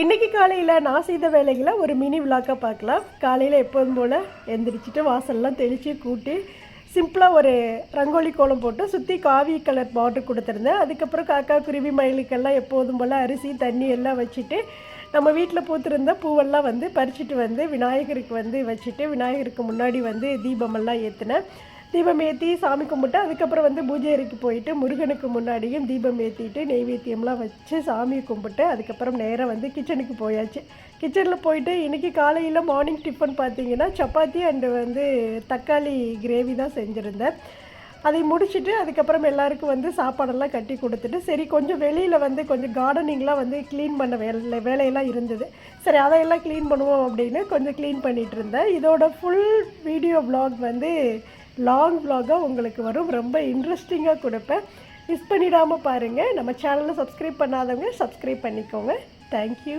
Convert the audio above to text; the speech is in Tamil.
இன்றைக்கி காலையில் நான் செய்த வேலைகளை ஒரு மினி விழாக்காக பார்க்கலாம். காலையில் எப்போதும் போல் எந்திரிச்சிட்டு வாசல்லாம் தெளித்து கூட்டி சிம்பிளாக ஒரு ரங்கோலி கோலம் போட்டு சுற்றி காவி கலர் பார்டர் கொடுத்துருந்தேன். அதுக்கப்புறம் காக்கா குருவி மயிலுக்கெல்லாம் எப்போதும் போல் அரிசி தண்ணி எல்லாம் வச்சுட்டு நம்ம வீட்டில் பூத்திருந்த பூவெல்லாம் வந்து பறிச்சுட்டு வந்து விநாயகருக்கு வந்து வச்சுட்டு விநாயகருக்கு முன்னாடி வந்து தீபமெல்லாம் ஏற்றினேன் தீபம் ஏற்றி சாமி கும்பிட்டு அதுக்கப்புறம் வந்து பூஜை அறைக்கு போயிட்டு முருகனுக்கு முன்னாடியும் தீபம் ஏற்றிட்டு நெய்வேத்தியம்லாம் வச்சு சாமி கும்பிட்டு அதுக்கப்புறம் நேராக வந்து கிச்சனுக்கு போயாச்சு. கிச்சனில் போயிட்டு இன்றைக்கி காலையில் மார்னிங் டிஃபன் பார்த்தீங்கன்னா சப்பாத்தி அண்டு வந்து தக்காளி கிரேவி தான் செஞ்சுருந்தேன். அதை முடிச்சுட்டு அதுக்கப்புறம் எல்லாருக்கும் வந்து சாப்பாடெல்லாம் கட்டி கொடுத்துட்டு சரி கொஞ்சம் வெளியில் வந்து கொஞ்சம் கார்டனிங்லாம் வந்து க்ளீன் பண்ண வேலை வேலையெல்லாம் இருந்தது. சரி அதையெல்லாம் க்ளீன் பண்ணுவோம் அப்படின்னு கொஞ்சம் க்ளீன் பண்ணிகிட்டு இருந்தேன். இதோட ஃபுல் வீடியோ ப்ளாக் வந்து லாங் விலாகாக உங்களுக்கு வரும். ரொம்ப இன்ட்ரெஸ்டிங்காக கொடுப்பேன். மிஸ் பண்ணிடாமல் பாருங்கள் நம்ம சேனலை சப்ஸ்கிரைப் பண்ணாதவங்க சப்ஸ்கிரைப் பண்ணிக்கோங்க. தேங்க்யூ